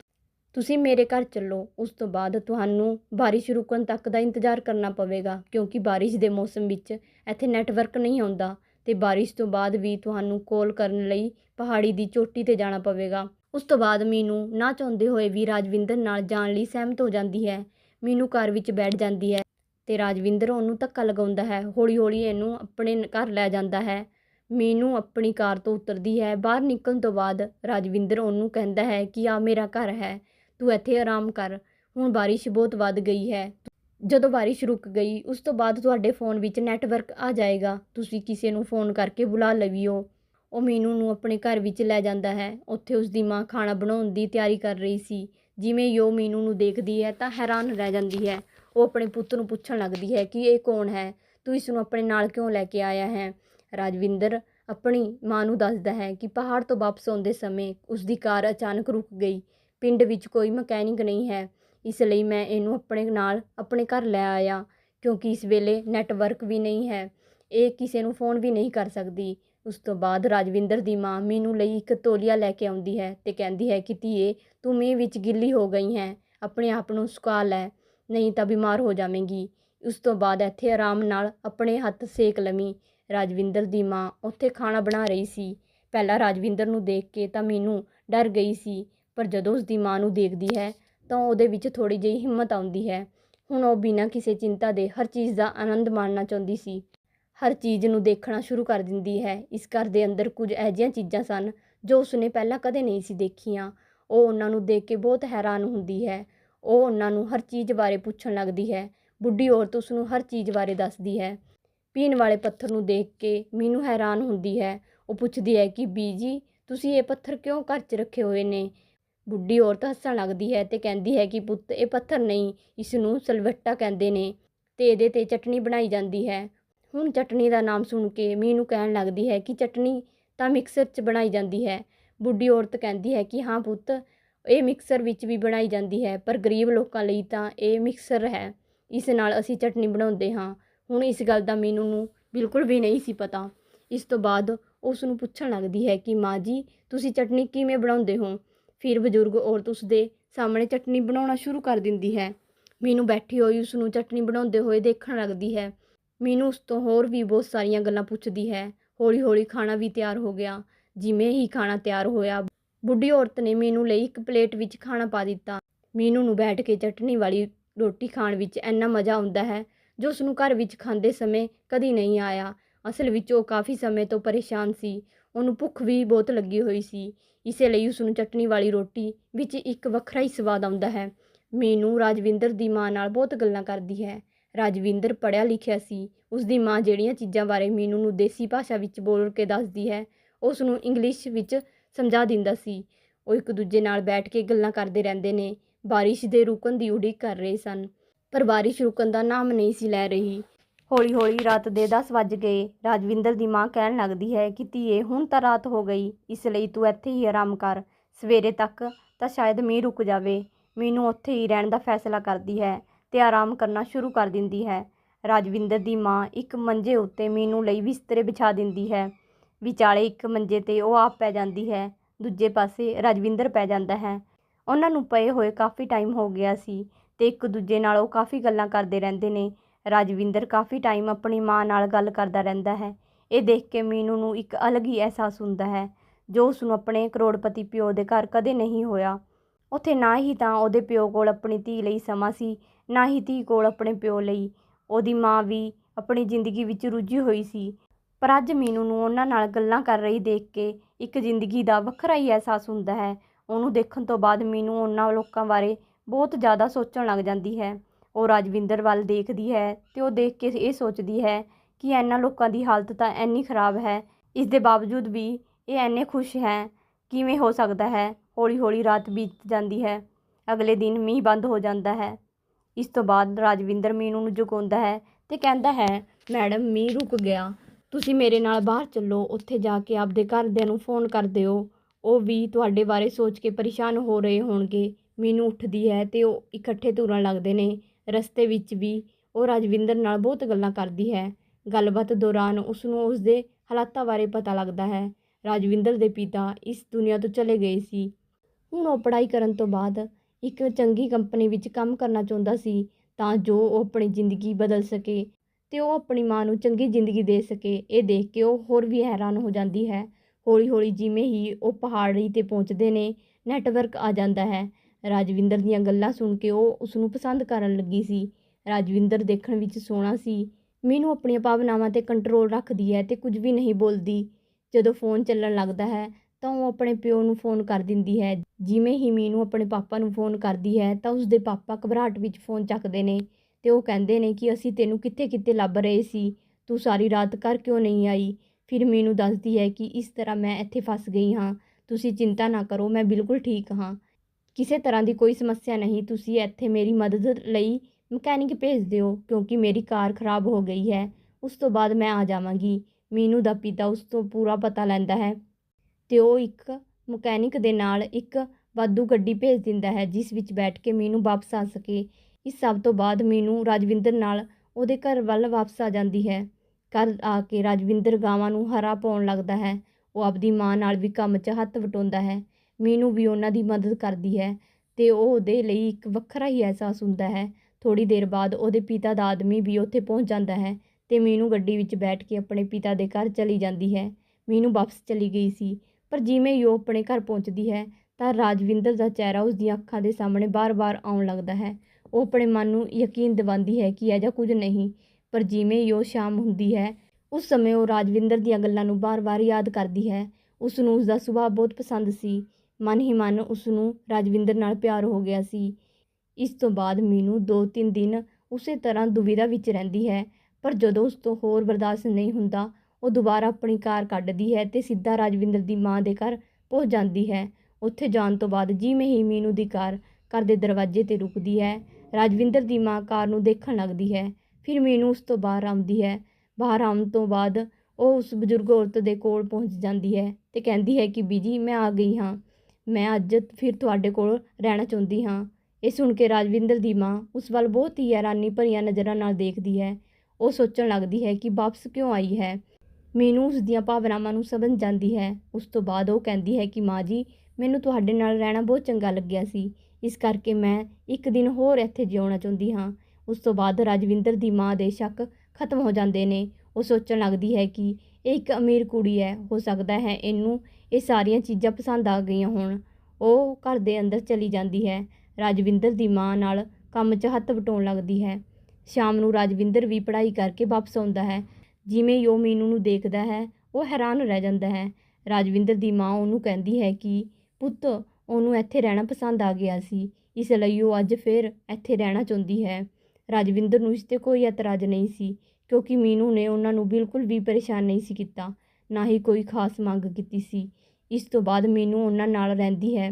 ਤੁਸੀਂ ਮੇਰੇ ਘਰ ਚੱਲੋ, ਉਸ ਤੋਂ ਬਾਅਦ ਤੁਹਾਨੂੰ ਬਾਰਿਸ਼ ਰੁਕਣ ਤੱਕ ਦਾ ਇੰਤਜ਼ਾਰ ਕਰਨਾ ਪਵੇਗਾ, ਕਿਉਂਕਿ ਬਾਰਿਸ਼ ਦੇ ਮੌਸਮ ਵਿੱਚ ਇੱਥੇ ਨੈਟਵਰਕ ਨਹੀਂ ਆਉਂਦਾ ਅਤੇ ਬਾਰਿਸ਼ ਤੋਂ ਬਾਅਦ ਵੀ ਤੁਹਾਨੂੰ ਕਾਲ ਕਰਨ ਲਈ ਪਹਾੜੀ ਦੀ ਚੋਟੀ ਤੇ ਜਾਣਾ ਪਵੇਗਾ। ਉਸ ਤੋਂ ਬਾਅਦ ਮੀਨੂ ਨਾ ਚਾਹੁੰਦੇ ਹੋਏ ਵੀ ਰਾਜਵਿੰਦਰ ਨਾਲ ਜਾਣ ਲਈ ਸਹਿਮਤ ਹੋ ਜਾਂਦੀ ਹੈ। ਮੀਨੂ ਘਰ ਵਿੱਚ ਬੈਠ ਜਾਂਦੀ ਹੈ ਤੇ ਰਾਜਵਿੰਦਰ ਉਹਨੂੰ ਧੱਕਾ ਲਗਾਉਂਦਾ ਹੈ, ਹੌਲੀ-ਹੌਲੀ ਇਹਨੂੰ ਆਪਣੇ ਘਰ ਲੈ ਜਾਂਦਾ ਹੈ। ਮੀਨੂ ਆਪਣੀ ਕਾਰ ਤੋਂ ਉਤਰਦੀ ਹੈ, ਬਾਹਰ ਨਿਕਲਣ ਤੋਂ ਬਾਅਦ ਰਾਜਵਿੰਦਰ ਉਹਨੂੰ ਕਹਿੰਦਾ ਹੈ ਕਿ ਆ ਮੇਰਾ ਘਰ ਹੈ। ਤੂੰ ਇੱਥੇ ਆਰਾਮ ਕਰ। ਹੁਣ ਬਾਰਿਸ਼ ਬਹੁਤ ਵੱਧ ਗਈ ਹੈ। ਜਦੋਂ ਬਾਰਿਸ਼ ਰੁਕ ਗਈ, ਉਸ ਤੋਂ ਬਾਅਦ ਤੁਹਾਡੇ ਫੋਨ ਵਿੱਚ ਨੈਟਵਰਕ ਆ ਜਾਏਗਾ। ਤੁਸੀਂ ਕਿਸੇ ਨੂੰ ਫੋਨ ਕਰਕੇ ਬੁਲਾ ਲਵੀਓ। ਉਹ ਮੀਨੂ ਨੂੰ ਆਪਣੇ ਘਰ ਵਿੱਚ ਲੈ ਜਾਂਦਾ ਹੈ। ਉੱਥੇ ਉਸ ਦੀ ਮਾਂ ਖਾਣਾ ਬਣਾਉਣ ਦੀ ਤਿਆਰੀ ਕਰ ਰਹੀ ਸੀ। ਜਿਵੇਂ ਹੀ ਉਹ ਮੀਨੂ ਨੂੰ ਦੇਖਦੀ ਹੈ, ਤਾਂ ਹੈਰਾਨ ਰਹਿ ਜਾਂਦੀ ਹੈ। ਉਹ ਆਪਣੇ ਪੁੱਤ ਨੂੰ ਪੁੱਛਣ ਲੱਗਦੀ ਹੈ ਕਿ ਇਹ ਕੌਣ ਹੈ? ਤੂੰ ਇਸ ਨੂੰ ਆਪਣੇ ਨਾਲ ਕਿਉਂ ਲੈ ਕੇ ਆਇਆ ਹੈ? ਰਾਜਵਿੰਦਰ ਆਪਣੀ ਮਾਂ ਨੂੰ ਦੱਸਦਾ ਹੈ ਕਿ ਪਹਾੜ ਤੋਂ ਵਾਪਸ ਆਉਂਦੇ ਸਮੇਂ ਉਸ ਦੀ ਕਾਰ ਅਚਾਨਕ ਰੁਕ ਗਈ। ਪਿੰਡ ਵਿੱਚ ਕੋਈ ਮਕੈਨਿਕ ਨਹੀਂ ਹੈ, ਇਸ ਲਈ ਮੈਂ ਇਹਨੂੰ ਆਪਣੇ ਨਾਲ ਆਪਣੇ ਘਰ ਲੈ ਆਇਆ, ਕਿਉਂਕਿ ਇਸ ਵੇਲੇ ਨੈਟਵਰਕ ਵੀ ਨਹੀਂ ਹੈ। ਇਹ ਕਿਸੇ ਨੂੰ ਫੋਨ ਵੀ ਨਹੀਂ ਕਰ ਸਕਦੀ। ਉਸ ਤੋਂ ਬਾਅਦ ਰਾਜਵਿੰਦਰ ਦੀ ਮਾਂ ਮੀਨੂ ਲਈ ਇੱਕ ਤੌਲੀਆ ਲੈ ਕੇ ਆਉਂਦੀ ਹੈ ਤੇ ਕਹਿੰਦੀ ਹੈ ਕਿ ਧੀਏ, ਤੂੰ ਮੀਂਹ ਵਿੱਚ ਗਿੱਲੀ ਹੋ ਗਈ ਹੈ, ਆਪਣੇ ਆਪ ਨੂੰ ਸੁਕਾ ਲੈ, ਨਹੀਂ ਤਾਂ ਬਿਮਾਰ ਹੋ ਜਾਵੇਂਗੀ। ਉਸ ਤੋਂ ਬਾਅਦ ਇੱਥੇ ਆਰਾਮ ਨਾਲ ਆਪਣੇ ਹੱਥ ਸੇਕ ਲਵੀਂ। ਰਾਜਵਿੰਦਰ ਦੀ ਮਾਂ ਉੱਥੇ ਖਾਣਾ ਬਣਾ ਰਹੀ ਸੀ। ਪਹਿਲਾਂ ਰਾਜਵਿੰਦਰ ਨੂੰ ਦੇਖ ਕੇ ਤਾਂ ਮੈਨੂੰ ਡਰ ਗਈ ਸੀ ਪਰ ਜਦੋਂ ਉਸ ਦੀ ਮਾਂ ਨੂੰ ਦੇਖਦੀ ਹੈ, ਤਾਂ ਉਹਦੇ ਵਿੱਚ ਥੋੜ੍ਹੀ ਜਿਹੀ ਹਿੰਮਤ ਆਉਂਦੀ ਹੈ। ਹੁਣ ਉਹ ਬਿਨਾਂ ਕਿਸੇ ਚਿੰਤਾ ਦੇ ਹਰ ਚੀਜ਼ ਦਾ ਆਨੰਦ ਮਾਣਨਾ ਚਾਹੁੰਦੀ ਸੀ। ਹਰ ਚੀਜ਼ ਨੂੰ ਦੇਖਣਾ ਸ਼ੁਰੂ ਕਰ ਦਿੰਦੀ ਹੈ। ਇਸ ਘਰ ਦੇ ਅੰਦਰ ਕੁਝ ਅਜਿਹੀਆਂ ਚੀਜ਼ਾਂ ਸਨ, ਜੋ ਉਸਨੇ ਪਹਿਲਾਂ ਕਦੇ ਨਹੀਂ ਸੀ ਦੇਖੀਆਂ। ਉਹ ਉਹਨਾਂ ਨੂੰ ਦੇਖ ਕੇ ਬਹੁਤ ਹੈਰਾਨ ਹੁੰਦੀ ਹੈ। ਉਹ ਉਹਨਾਂ ਨੂੰ ਹਰ ਚੀਜ਼ ਬਾਰੇ ਪੁੱਛਣ ਲੱਗਦੀ ਹੈ। ਬੁੱਢੀ ਔਰਤ ਉਸ ਨੂੰ ਹਰ ਚੀਜ਼ ਬਾਰੇ ਦੱਸਦੀ ਹੈ। ਪੀਣ ਵਾਲੇ ਪੱਥਰ ਨੂੰ ਦੇਖ ਕੇ ਮੀਨੂ ਹੈਰਾਨ ਹੁੰਦੀ ਹੈ। ਉਹ ਪੁੱਛਦੀ ਹੈ ਕਿ, ਬੀਜੀ, ਤੁਸੀਂ ਇਹ ਪੱਥਰ ਕਿਉਂ ਘਰ 'ਚ ਰੱਖੇ ਹੋਏ ਨੇ? ਬੁੱਢੀ ਔਰਤ ਹੱਸਣ ਲੱਗਦੀ ਹੈ ਤੇ ਕਹਿੰਦੀ ਹੈ ਕਿ ਪੁੱਤ, ਇਹ ਪੱਥਰ ਨਹੀਂ ਇਸ ਨੂੰ ਸਲਵੱਟਾ ਕਹਿੰਦੇ ਨੇ ਤੇ ਇਹਦੇ ਤੇ ਚਟਣੀ ਬਣਾਈ ਜਾਂਦੀ ਹੈ। ਹੁਣ ਚਟਨੀ ਦਾ ਨਾਮ ਸੁਣ ਕੇ ਮੀਨੂ ਕਹਿਣ ਲੱਗਦੀ ਹੈ ਕਿ ਚਟਨੀ ਤਾਂ ਮਿਕਸਰ 'ਚ ਬਣਾਈ ਜਾਂਦੀ ਹੈ। ਬੁੱਢੀ ਔਰਤ ਕਹਿੰਦੀ ਹੈ ਕਿ ਹਾਂ ਪੁੱਤ, ਇਹ ਮਿਕਸਰ ਵਿੱਚ ਵੀ ਬਣਾਈ ਜਾਂਦੀ ਹੈ, ਪਰ ਗਰੀਬ ਲੋਕਾਂ ਲਈ ਤਾਂ ਇਹ ਮਿਕਸਰ ਹੈ। ਇਸ ਨਾਲ ਅਸੀਂ ਚਟਨੀ ਬਣਾਉਂਦੇ ਹਾਂ। ਹੁਣ ਇਸ ਗੱਲ ਦਾ ਮੀਨੂ ਨੂੰ ਬਿਲਕੁਲ ਵੀ ਨਹੀਂ ਸੀ ਪਤਾ। ਇਸ ਤੋਂ ਬਾਅਦ ਉਸ ਨੂੰ ਪੁੱਛਣ ਲੱਗਦੀ ਹੈ ਕਿ ਮਾਂ ਜੀ, ਤੁਸੀਂ ਚਟਨੀ ਕਿਵੇਂ ਬਣਾਉਂਦੇ ਹੋ? ਫਿਰ ਬਜ਼ੁਰਗ ਔਰਤ ਉਸ ਦੇ ਸਾਹਮਣੇ ਚਟਨੀ ਬਣਾਉਣਾ ਸ਼ੁਰੂ ਕਰ ਦਿੰਦੀ ਹੈ। ਮੀਨੂ ਬੈਠੀ ਹੋਈ ਉਸ ਨੂੰ ਚਟਨੀ ਬਣਾਉਂਦੇ ਹੋਏ ਦੇਖਣ ਲੱਗਦੀ ਹੈ। ਮੀਨੂ ਉਸ ਤੋਂ ਹੋਰ ਵੀ ਬਹੁਤ ਸਾਰੀਆਂ ਗੱਲਾਂ ਪੁੱਛਦੀ ਹੈ। ਹੌਲੀ ਹੌਲੀ ਖਾਣਾ ਵੀ ਤਿਆਰ ਹੋ ਗਿਆ। ਜਿਵੇਂ ਹੀ ਖਾਣਾ ਤਿਆਰ ਹੋਇਆ, ਬੁੱਢੀ ਔਰਤ ਨੇ ਮੀਨੂ ਲਈ ਇੱਕ ਪਲੇਟ ਵਿੱਚ ਖਾਣਾ ਪਾ ਦਿੱਤਾ। ਮੀਨੂ ਨੂੰ ਬੈਠ ਕੇ ਚਟਨੀ ਵਾਲੀ ਰੋਟੀ ਖਾਣ ਵਿੱਚ ਇੰਨਾ ਮਜ਼ਾ ਆਉਂਦਾ ਹੈ, ਜੋ ਉਸ ਨੂੰ ਘਰ ਵਿੱਚ ਖਾਂਦੇ ਸਮੇਂ ਕਦੀ ਨਹੀਂ ਆਇਆ। ਅਸਲ ਵਿੱਚ ਉਹ ਕਾਫੀ ਸਮੇਂ ਤੋਂ ਪਰੇਸ਼ਾਨ ਸੀ। ਉਹਨੂੰ ਭੁੱਖ ਵੀ ਬਹੁਤ ਲੱਗੀ ਹੋਈ ਸੀ। ਇਸੇ ਲਈ ਉਸ ਨੂੰ ਚਟਨੀ ਵਾਲੀ ਰੋਟੀ ਵਿੱਚ ਇੱਕ ਵੱਖਰਾ ਹੀ ਸਵਾਦ ਆਉਂਦਾ ਹੈ। ਮੀਨੂ ਰਾਜਵਿੰਦਰ ਦੀ ਮਾਂ ਨਾਲ ਬਹੁਤ ਗੱਲਾਂ ਕਰਦੀ ਹੈ। ਰਾਜਵਿੰਦਰ ਪੜ੍ਹਿਆ ਲਿਖਿਆ ਸੀ। ਉਸ ਦੀ ਮਾਂ ਜਿਹੜੀਆਂ ਚੀਜ਼ਾਂ ਬਾਰੇ ਮੀਨੂ ਨੂੰ ਦੇਸੀ ਭਾਸ਼ਾ ਵਿੱਚ ਬੋਲ ਕੇ ਦੱਸਦੀ ਹੈ ਉਸ ਨੂੰ ਇੰਗਲਿਸ਼ ਵਿੱਚ ਸਮਝਾ ਦਿੰਦਾ ਸੀ। ਉਹ ਇੱਕ ਦੂਜੇ ਨਾਲ ਬੈਠ ਕੇ ਗੱਲਾਂ ਕਰਦੇ ਰਹਿੰਦੇ ਨੇ। ਬਾਰਿਸ਼ ਦੇ ਰੁਕਣ ਦੀ ਉਡੀਕ ਕਰ ਰਹੇ ਸਨ। ਪਰ ਬਾਰਿਸ਼ ਰੁਕਣ ਦਾ ਨਾਮ ਨਹੀਂ ਸੀ ਲੈ ਰਹੀ। ਹੌਲੀ ਹੌਲੀ ਰਾਤ ਦੇ 10 ਵੱਜ ਗਏ। ਰਾਜਵਿੰਦਰ ਦੀ ਮਾਂ ਕਹਿਣ ਲੱਗਦੀ ਹੈ ਕਿ ਧੀਏ, ਹੁਣ ਤਾਂ ਰਾਤ ਹੋ ਗਈ, ਇਸ ਲਈ ਤੂੰ ਇੱਥੇ ਹੀ ਆਰਾਮ ਕਰ। ਸਵੇਰੇ ਤੱਕ ਤਾਂ ਸ਼ਾਇਦ ਮੀਂਹ ਰੁਕ ਜਾਵੇ। ਮੀਨੂ ਉੱਥੇ ਹੀ ਰਹਿਣ ਦਾ ਫੈਸਲਾ ਕਰਦੀ ਹੈ ਤੇ ਆਰਾਮ ਕਰਨਾ ਸ਼ੁਰੂ ਕਰ ਦਿੰਦੀ ਹੈ। ਰਾਜਵਿੰਦਰ ਦੀ ਮਾਂ ਇੱਕ ਮੰਜੇ ਉੱਤੇ ਮੀਨੂ ਲਈ ਬਿਸਤਰੇ ਵਿਛਾ ਦਿੰਦੀ ਹੈ। ਵਿਚਾਲੇ ਇੱਕ ਮੰਜੇ ਤੇ ਉਹ ਆਪ ਪੈ ਜਾਂਦੀ ਹੈ। ਦੂਜੇ ਪਾਸੇ ਰਾਜਵਿੰਦਰ ਪੈ ਜਾਂਦਾ ਹੈ। ਉਹਨਾਂ ਨੂੰ ਪਏ ਹੋਏ ਕਾਫੀ ਟਾਈਮ ਹੋ ਗਿਆ ਸੀ ਤੇ ਇੱਕ ਦੂਜੇ ਨਾਲ ਉਹ ਕਾਫੀ ਗੱਲਾਂ ਕਰਦੇ ਰਹਿੰਦੇ ਨੇ। ਰਾਜਵਿੰਦਰ ਕਾਫੀ ਟਾਈਮ ਆਪਣੀ ਮਾਂ ਨਾਲ ਗੱਲ ਕਰਦਾ ਰਹਿੰਦਾ ਹੈ। ਇਹ ਦੇਖ ਕੇ ਮੀਨੂ ਨੂੰ ਇੱਕ ਅਲੱਗ ਹੀ ਅਹਿਸਾਸ ਹੁੰਦਾ ਹੈ, ਜੋ ਉਸ ਨੂੰ ਆਪਣੇ ਕਰੋੜਪਤੀ ਪਿਓ ਦੇ ਘਰ ਕਦੇ ਨਹੀਂ ਹੋਇਆ। ਉੱਥੇ ਨਾ ਹੀ ਤਾਂ ਉਹਦੇ ਪਿਓ ਕੋਲ ਆਪਣੀ ਧੀ ਲਈ ਸਮਾਂ ਸੀ, ਨਾ ਹੀ ਧੀ ਕੋਲ ਆਪਣੇ ਪਿਓ ਲਈ। ਉਹਦੀ ਮਾਂ ਵੀ ਆਪਣੀ ਜ਼ਿੰਦਗੀ ਵਿੱਚ ਰੁੱਝੀ ਹੋਈ ਸੀ। ਪਰ ਅੱਜ ਮੀਨੂ ਨੂੰ ਉਹਨਾਂ ਨਾਲ ਗੱਲਾਂ ਕਰ ਰਹੀ ਦੇਖ ਕੇ ਇੱਕ ਜ਼ਿੰਦਗੀ ਦਾ ਵੱਖਰਾ ਹੀ ਅਹਿਸਾਸ ਹੁੰਦਾ ਹੈ। ਉਹਨੂੰ ਦੇਖਣ ਤੋਂ ਬਾਅਦ ਮੀਨੂ ਉਹਨਾਂ ਲੋਕਾਂ ਬਾਰੇ ਬਹੁਤ ਜ਼ਿਆਦਾ ਸੋਚਣ ਲੱਗ ਜਾਂਦੀ ਹੈ। ਉਹ ਰਾਜਵਿੰਦਰ ਵੱਲ ਦੇਖਦੀ ਹੈ ਤੇ ਉਹ ਦੇਖ ਕੇ ਇਹ ਸੋਚਦੀ ਹੈ ਕਿ ਇਹਨਾਂ ਲੋਕਾਂ ਦੀ ਹਾਲਤ ਤਾਂ ਇੰਨੀ ਖਰਾਬ ਹੈ। ਇਸ ਦੇ ਬਾਵਜੂਦ ਵੀ ਇਹ ਇੰਨੇ ਖੁਸ਼ ਹੈ, ਕਿਵੇਂ ਹੋ ਸਕਦਾ ਹੈ? ਹੌਲੀ ਹੌਲੀ ਰਾਤ ਬੀਤ ਜਾਂਦੀ ਹੈ। ਅਗਲੇ ਦਿਨ ਮੀਂਹ ਬੰਦ ਹੋ ਜਾਂਦਾ ਹੈ। ਇਸ ਤੋਂ ਬਾਅਦ ਰਾਜਵਿੰਦਰ ਮੀਨੂ ਨੂੰ ਜਗਾਉਂਦਾ ਹੈ ਤੇ ਕਹਿੰਦਾ ਹੈ, ਮੈਡਮ, ਮੀਂਹ ਰੁਕ ਗਿਆ। ਤੁਸੀਂ ਮੇਰੇ ਨਾਲ ਬਾਹਰ ਚੱਲੋ। ਉੱਥੇ ਜਾ ਕੇ ਆਪਦੇ ਘਰਦਿਆਂ ਨੂੰ ਫੋਨ ਕਰ ਦਿਓ। ਉਹ ਵੀ ਤੁਹਾਡੇ ਬਾਰੇ ਸੋਚ ਕੇ ਪਰੇਸ਼ਾਨ ਹੋ ਰਹੇ ਹੋਣਗੇ। ਮੀਨੂ ਉੱਠਦੀ ਹੈ ਤੇ ਉਹ ਇਕੱਠੇ ਤੁਰਨ ਲੱਗਦੇ ਨੇ। ਰਸਤੇ ਵਿੱਚ ਵੀ ਉਹ ਰਾਜਵਿੰਦਰ ਨਾਲ ਬਹੁਤ ਗੱਲਾਂ ਕਰਦੀ ਹੈ। ਗੱਲਬਾਤ ਦੌਰਾਨ ਉਸ ਨੂੰ ਉਸ ਦੇ ਹਾਲਾਤਾਂ ਬਾਰੇ ਪਤਾ ਲੱਗਦਾ ਹੈ। ਰਾਜਵਿੰਦਰ ਦੇ ਪਿਤਾ ਇਸ ਦੁਨੀਆ ਤੋਂ ਚਲੇ ਗਏ ਸੀ। ਹੁਣ ਉਹ ਪੜ੍ਹਾਈ ਕਰਨ ਤੋਂ ਬਾਅਦ ਇੱਕ ਚੰਗੀ ਕੰਪਨੀ ਵਿੱਚ ਕੰਮ ਕਰਨਾ ਚਾਹੁੰਦਾ ਸੀ ਤਾਂ ਜੋ ਉਹ ਆਪਣੀ ਜ਼ਿੰਦਗੀ ਬਦਲ ਸਕੇ ਤੇ ਉਹ ਆਪਣੀ ਮਾਂ ਨੂੰ ਚੰਗੀ ਜ਼ਿੰਦਗੀ ਦੇ ਸਕੇ। ਇਹ ਦੇਖ ਕੇ ਉਹ ਹੋਰ ਵੀ ਹੈਰਾਨ ਹੋ ਜਾਂਦੀ ਹੈ। ਹੌਲੀ ਹੌਲੀ ਜਿਵੇਂ ਹੀ ਉਹ ਪਹਾੜੀ ਤੇ ਪਹੁੰਚਦੇ ਨੇ, ਨੈਟਵਰਕ ਆ ਜਾਂਦਾ ਹੈ। ਰਾਜਵਿੰਦਰ ਦੀਆਂ ਗੱਲਾਂ ਸੁਣ ਕੇ ਉਹ ਉਸ ਨੂੰ ਪਸੰਦ ਕਰਨ ਲੱਗੀ ਸੀ। ਰਾਜਵਿੰਦਰ ਦੇਖਣ ਵਿੱਚ ਸੋਹਣਾ ਸੀ। ਮੀਨੂ ਆਪਣੀਆਂ ਭਾਵਨਾਵਾਂ ਤੇ ਕੰਟਰੋਲ ਰੱਖਦੀ ਹੈ ਤੇ ਕੁਝ ਵੀ ਨਹੀਂ ਬੋਲਦੀ। ਜਦੋਂ ਫੋਨ ਚੱਲਣ ਲੱਗਦਾ ਹੈ ਤਾਂ ਉਹ ਆਪਣੇ ਪਿਓ ਨੂੰ ਫੋਨ ਕਰ ਦਿੰਦੀ ਹੈ। ਜਿਵੇਂ ਹੀ ਮੀਨੂ ਆਪਣੇ ਪਾਪਾ ਨੂੰ ਫੋਨ ਕਰਦੀ ਹੈ ਤਾਂ ਉਸਦੇ ਪਾਪਾ ਘਬਰਾਹਟ ਵਿੱਚ ਫੋਨ ਚੱਕਦੇ ਨੇ ਤੇ ਉਹ ਕਹਿੰਦੇ ਨੇ ਕਿ ਅਸੀਂ ਤੈਨੂੰ ਕਿੱਥੇ ਕਿੱਥੇ ਲੱਭ ਰਹੇ ਸੀ। ਤੂੰ ਸਾਰੀ ਰਾਤ ਘਰ ਕਿਉਂ ਨਹੀਂ ਆਈ? ਫਿਰ ਮੀਨੂ ਦੱਸਦੀ ਹੈ ਕਿ ਇਸ ਤਰ੍ਹਾਂ ਮੈਂ ਇੱਥੇ ਫਸ ਗਈ ਹਾਂ। ਤੁਸੀਂ ਚਿੰਤਾ ਨਾ ਕਰੋ, ਮੈਂ ਬਿਲਕੁਲ ਠੀਕ ਹਾਂ। ਕਿਸੇ ਤਰ੍ਹਾਂ ਦੀ ਕੋਈ ਸਮੱਸਿਆ ਨਹੀਂ, ਤੁਸੀਂ ਇੱਥੇ ਮੇਰੀ ਮਦਦ ਲਈ ਮਕੈਨਿਕ ਭੇਜ ਦਿਓ, ਕਿਉਂਕਿ ਮੇਰੀ ਕਾਰ ਖਰਾਬ ਹੋ ਗਈ ਹੈ। ਉਸ ਤੋਂ ਬਾਅਦ ਮੈਂ ਆ ਜਾਵਾਂਗੀ। ਮੀਨੂ ਦਾ ਪਿਤਾ ਉਸ ਤੋਂ ਪੂਰਾ ਪਤਾ ਲੈਂਦਾ ਹੈ ਤੇ ਉਹ ਇੱਕ ਮਕੈਨਿਕ ਦੇ ਨਾਲ ਇੱਕ ਵਾਧੂ ਗੱਡੀ ਭੇਜ ਦਿੰਦਾ ਹੈ, ਜਿਸ ਵਿੱਚ ਬੈਠ ਕੇ ਮੀਨੂ ਵਾਪਸ ਆ ਸਕੇ। ਇਸ ਸਭ ਤੋਂ ਬਾਅਦ ਮੀਨੂ ਰਾਜਵਿੰਦਰ ਨਾਲ ਉਹਦੇ ਘਰ ਵੱਲ ਵਾਪਸ ਆ ਜਾਂਦੀ ਹੈ। ਘਰ ਆ ਕੇ ਰਾਜਵਿੰਦਰ ਗਾਵਾਂ ਨੂੰ ਹਰਾ ਪਾਉਣ ਲੱਗਦਾ ਹੈ। ਉਹ ਆਪਦੀ ਮਾਂ ਨਾਲ ਵੀ ਕੰਮ 'ਚ ਹੱਥ ਵਟਾਉਂਦਾ ਹੈ। ਮੀਨੂ ਵੀ ਉਹਨਾਂ ਦੀ ਮਦਦ ਕਰਦੀ ਹੈ ਅਤੇ ਉਹ ਉਹਦੇ ਲਈ ਇੱਕ ਵੱਖਰਾ ਹੀ ਅਹਿਸਾਸ ਹੁੰਦਾ ਹੈ। ਥੋੜ੍ਹੀ ਦੇਰ ਬਾਅਦ ਉਹਦੇ ਪਿਤਾ ਦਾ ਆਦਮੀ ਵੀ ਉੱਥੇ ਪਹੁੰਚ ਜਾਂਦਾ ਹੈ ਅਤੇ ਮੀਨੂ ਗੱਡੀ ਵਿੱਚ ਬੈਠ ਕੇ ਆਪਣੇ ਪਿਤਾ ਦੇ ਘਰ ਚਲੀ ਜਾਂਦੀ ਹੈ। ਮੀਨੂ ਵਾਪਸ ਚਲੀ ਗਈ ਸੀ, ਪਰ ਜਿਵੇਂ ਹੀ ਉਹ ਆਪਣੇ ਘਰ ਪਹੁੰਚਦੀ ਹੈ ਤਾਂ ਰਾਜਵਿੰਦਰ ਦਾ ਚਿਹਰਾ ਉਸ ਦੀਆਂ ਅੱਖਾਂ ਦੇ ਸਾਹਮਣੇ ਬਾਰ-ਬਾਰ ਆਉਣ ਲੱਗਦਾ ਹੈ। ਉਹ ਆਪਣੇ ਮਨ ਨੂੰ ਯਕੀਨ ਦਿਵਾਉਂਦੀ ਹੈ ਕਿ ਅਜਾ ਕੁਝ ਨਹੀਂ, ਪਰ ਜਿਵੇਂ ਹੀ ਉਹ ਸ਼ਾਮ ਹੁੰਦੀ ਹੈ, ਉਸ ਸਮੇਂ ਉਹ ਰਾਜਵਿੰਦਰ ਦੀਆਂ ਗੱਲਾਂ ਨੂੰ ਬਾਰ-ਬਾਰ ਯਾਦ ਕਰਦੀ ਹੈ। ਉਸ ਨੂੰ ਉਸ ਦਾ ਸੁਭਾਅ ਬਹੁਤ ਪਸੰਦ ਸੀ। ਮਨ ਹੀ ਮਨ ਉਸ ਨੂੰ ਰਾਜਵਿੰਦਰ ਨਾਲ ਪਿਆਰ ਹੋ ਗਿਆ ਸੀ। ਇਸ ਤੋਂ ਬਾਅਦ ਮੀਨੂ 2-3 ਦਿਨ ਉਸੇ ਤਰ੍ਹਾਂ ਦੁਵਿਧਾ ਵਿੱਚ ਰਹਿੰਦੀ ਹੈ, ਪਰ ਜਦੋਂ ਉਸ ਤੋਂ ਹੋਰ ਬਰਦਾਸ਼ਤ ਨਹੀਂ ਹੁੰਦਾ, ਉਹ ਦੁਬਾਰਾ ਆਪਣੀ ਕਾਰ ਕੱਢਦੀ ਹੈ ਤੇ ਸਿੱਧਾ ਰਾਜਵਿੰਦਰ ਦੀ ਮਾਂ ਦੇ ਘਰ ਪਹੁੰਚ ਜਾਂਦੀ ਹੈ। ਉੱਥੇ ਜਾਣ ਤੋਂ ਬਾਅਦ ਜਿਵੇਂ ਹੀ ਮੀਨੂ ਦੀ ਕਾਰ ਘਰ ਦੇ ਦਰਵਾਜ਼ੇ ਤੇ ਰੁਕਦੀ ਹੈ, ਰਾਜਵਿੰਦਰ ਦੀ ਮਾਂ ਕਾਰ ਨੂੰ ਦੇਖਣ ਲੱਗਦੀ ਹੈ। ਫਿਰ ਮੀਨੂ ਉਸ ਤੋਂ ਬਾਹਰ ਆਉਂਦੀ ਹੈ। ਬਾਹਰ ਆਉਣ ਤੋਂ ਬਾਅਦ ਉਹ ਉਸ ਬਜ਼ੁਰਗ ਔਰਤ ਦੇ ਕੋਲ ਪਹੁੰਚ ਜਾਂਦੀ ਹੈ ਤੇ ਕਹਿੰਦੀ ਹੈ ਕਿ, ਬੀਜੀ, ਮੈਂ ਆ ਗਈ ਹਾਂ। ਮੈਂ ਅੱਜ ਫਿਰ ਤੁਹਾਡੇ ਕੋਲ ਰਹਿਣਾ ਚਾਹੁੰਦੀ ਹਾਂ। ਇਹ ਸੁਣ ਕੇ ਰਾਜਵਿੰਦਰ ਦੀ ਮਾਂ ਉਸ ਵੱਲ ਬਹੁਤ ਹੀ ਹੈਰਾਨੀ ਭਰੀਆਂ ਨਜ਼ਰਾਂ ਨਾਲ ਦੇਖਦੀ ਹੈ। ਉਹ ਸੋਚਣ ਲੱਗਦੀ ਹੈ ਕਿ ਵਾਪਸ ਕਿਉਂ ਆਈ ਹੈ। ਮੈਨੂੰ ਉਸ ਦੀਆਂ ਭਾਵਨਾਵਾਂ ਨੂੰ ਸਮਝ ਜਾਂਦੀ ਹੈ। ਉਸ ਤੋਂ ਬਾਅਦ ਉਹ ਕਹਿੰਦੀ ਹੈ ਕਿ ਮਾਂ ਜੀ, ਮੈਨੂੰ ਤੁਹਾਡੇ ਨਾਲ ਰਹਿਣਾ ਬਹੁਤ ਚੰਗਾ ਲੱਗਿਆ ਸੀ। ਇਸ ਕਰਕੇ ਮੈਂ ਇੱਕ ਦਿਨ ਹੋਰ ਇੱਥੇ ਜਿਉਣਾ ਚਾਹੁੰਦੀ ਹਾਂ। ਉਸ ਤੋਂ ਬਾਅਦ ਰਾਜਵਿੰਦਰ ਦੀ ਮਾਂ ਦੇ ਸ਼ੱਕ ਖਤਮ ਹੋ ਜਾਂਦੇ ਨੇ। ਉਹ ਸੋਚਣ ਲੱਗਦੀ ਹੈ ਕਿ ਇਹ ਇੱਕ ਅਮੀਰ ਕੁੜੀ ਹੈ, ਹੋ ਸਕਦਾ ਹੈ ਇਹਨੂੰ ਇਹ ਸਾਰੀਆਂ ਚੀਜ਼ਾਂ ਪਸੰਦ ਆ ਗਈਆਂ ਹੋਣ। ਉਹ ਘਰ ਦੇ ਅੰਦਰ ਚਲੀ ਜਾਂਦੀ ਹੈ। ਰਾਜਵਿੰਦਰ ਦੀ ਮਾਂ ਨਾਲ ਕੰਮ 'ਚ ਹੱਥ ਵਟਾਉਣ ਲੱਗਦੀ ਹੈ। ਸ਼ਾਮ ਨੂੰ ਰਾਜਵਿੰਦਰ ਵੀ ਪੜ੍ਹਾਈ ਕਰਕੇ ਵਾਪਸ ਆਉਂਦਾ ਹੈ। ਜਿਵੇਂ ਹੀ ਉਹ ਮੀਨੂ ਨੂੰ ਦੇਖਦਾ ਹੈ, ਉਹ ਹੈਰਾਨ ਰਹਿ ਜਾਂਦਾ ਹੈ। ਰਾਜਵਿੰਦਰ ਦੀ ਮਾਂ ਉਹਨੂੰ ਕਹਿੰਦੀ ਹੈ ਕਿ, ਪੁੱਤ, ਉਹਨੂੰ ਇੱਥੇ ਰਹਿਣਾ ਪਸੰਦ ਆ ਗਿਆ ਸੀ। ਇਸ ਲਈ ਉਹ ਅੱਜ ਫਿਰ ਇੱਥੇ ਰਹਿਣਾ ਚਾਹੁੰਦੀ ਹੈ। ਰਾਜਵਿੰਦਰ ਨੂੰ ਇਸ 'ਤੇ ਕੋਈ ਇਤਰਾਜ਼ ਨਹੀਂ ਸੀ। ਕਿਉਂਕਿ ਮੀਨੂ ਨੇ ਉਹਨਾਂ ਨੂੰ ਬਿਲਕੁਲ ਵੀ ਪਰੇਸ਼ਾਨ ਨਹੀਂ ਸੀ ਕੀਤਾ, ਨਾ ਹੀ ਕੋਈ ਖਾਸ ਮੰਗ ਕੀਤੀ ਸੀ। ਇਸ ਤੋਂ ਬਾਅਦ ਮੀਨੂ ਉਹਨਾਂ ਨਾਲ ਰਹਿੰਦੀ ਹੈ।